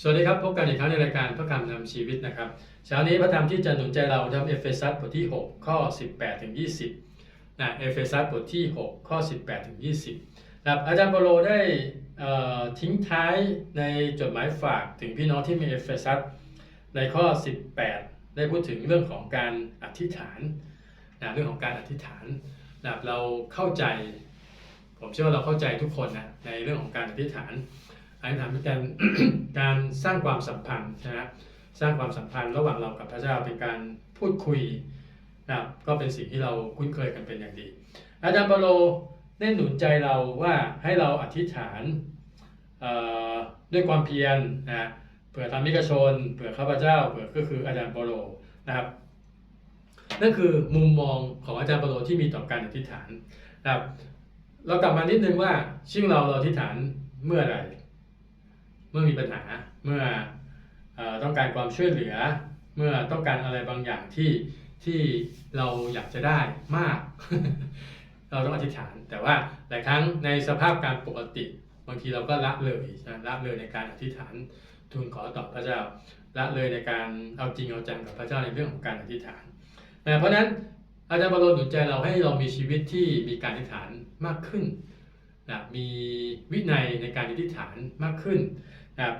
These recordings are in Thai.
สวัสดีครับ พบกันอีกครั้งในรายการพระคำนำชีวิตนะครับเช้านี้พระธรรมที่จะหนุนใจเราทำเอเฟซัสบทที่ 6 ข้อ 18ถึง20นะเอเฟซัสบทที่ 6 ข้อ 18ถึง20นะครับอาจารย์เปโลได้ทิ้งท้ายในจดหมายฝากถึงพี่น้องที่มีเอเฟซัสในข้อ 18 ได้พูดถึงเรื่องของการอธิษฐานนะเรื่องของการอธิษฐานนะครับเราเข้าใจ ผมเชื่อว่าเราเข้าใจทุกคนนะในเรื่องของการอธิษฐาน อธิษฐานเป็นการการสร้างความสัมพันธ์นะฮะสร้างความสัมพันธ์ระหว่างเรากับพระเจ้าเป็นการพูดคุยนะครับก็เป็นสิ่งที่เราคุ้นเคยกันเป็นอย่างดี อาจารย์เปโลได้หนุนใจเราว่าให้เราอธิษฐานด้วยความเพียรนะฮะเผื่อธรรมิกชน เผื่อข้าพเจ้าเผื่อก็คืออาจารย์เปโลนะครับนั่นคือมุมมองของอาจารย์เปโลที่มีต่อการอธิษฐานนะครับเรากลับมานิดนึงว่าชื่อเราเราอธิษฐานเมื่อไหรเมื่อมีปัญหาเมื่ออต้องการความช่วยเหลือ เมื่อต้องการอะไรบางอย่างที่ที่เราอยากจะได้มาก เราต้องอธิษฐาน แต่ว่าหลายครั้งในสภาพการปกติ บางทีเราก็ละเลยนะละเลยในการอธิษฐานทูลขอต่อพระเจ้าละเลยในการเอาจริงเอาจังกับพระเจ้าในเรื่องของการอธิษฐานนะเพราะนั้นอาจารย์บาโลหนุนใจเราให้เรามีชีวิตที่มีการอธิษฐานมากขึ้น นะมีวินัยในการอธิษฐานมากขึ้นนะครับ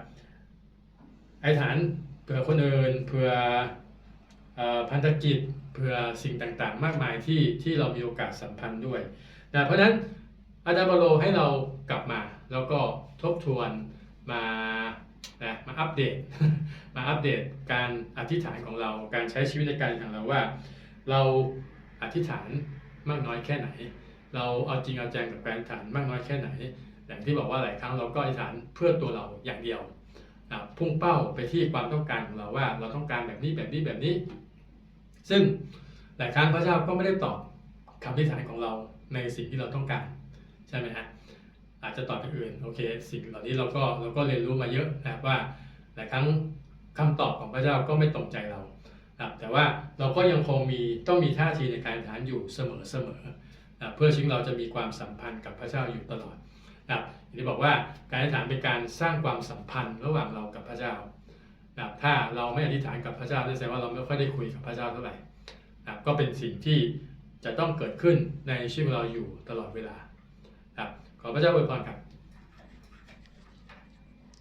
อธิษฐานเผื่อคนอื่นเผื่ออพันธกิจเผื่อสิ่งต่างๆ มากมายที่ที่เรามีโอกาสสัมพันธ์ด้วยนะเพราะฉะนั้นอาจารย์บโลให้เรากลับมาแล้วก็ทบทวนมานะมาอัปเดต มาอัปเดตการอธิษฐานของเรา การใช้ชีวิตในการของเราว่า เราอธิษฐานมากน้อยแค่ไหน เราเอาจริงเอาจังกับการอธิษฐานมากน้อยแค่ไหน อย่างที่บอกว่าหลายครั้งเราก็อธิษฐานเพื่อตัวเราอย่างเดียวนะพุ่งเป้าไปที่ความต้องการของเราว่า เราต้องการแบบนี้แบบนี้แบบนี้ ซึ่งหลายครั้งพระเจ้าก็ไม่ได้ตอบคำอธิษฐานของเราในสิ่งที่เราต้องการใช่ไหมฮะอาจจะตอบอย่างอื่นโอเค สิ่งเหล่านี้เราก็เราก็เรียนรู้มาเยอะนะว่าหลายครั้งคำตอบของพระเจ้าก็ไม่ตรงใจเรานะแต่ว่าเราก็ยังคงมีต้องมีท่าทีในการอธิษฐานอยู่เสมอเสมอ นะเพื่อชีวิตเราจะมีความสัมพันธ์กับพระเจ้าอยู่ตลอดนะอย่างที่บอกว่าการอธิษฐานเป็นการสร้างความสัมพันธ์ระหว่างเรากับพระเจ้านะถ้าเราไม่อธิษฐานกับพระเจ้าแสดงว่าเราไม่ค่อยได้คุยกับพระเจ้าเท่าไหร่นะก็เป็นสิ่งที่จะต้องเกิดขึ้นในชีวิตเราอยู่ตลอดเวลานะขอพระเจ้าอวยพรครับ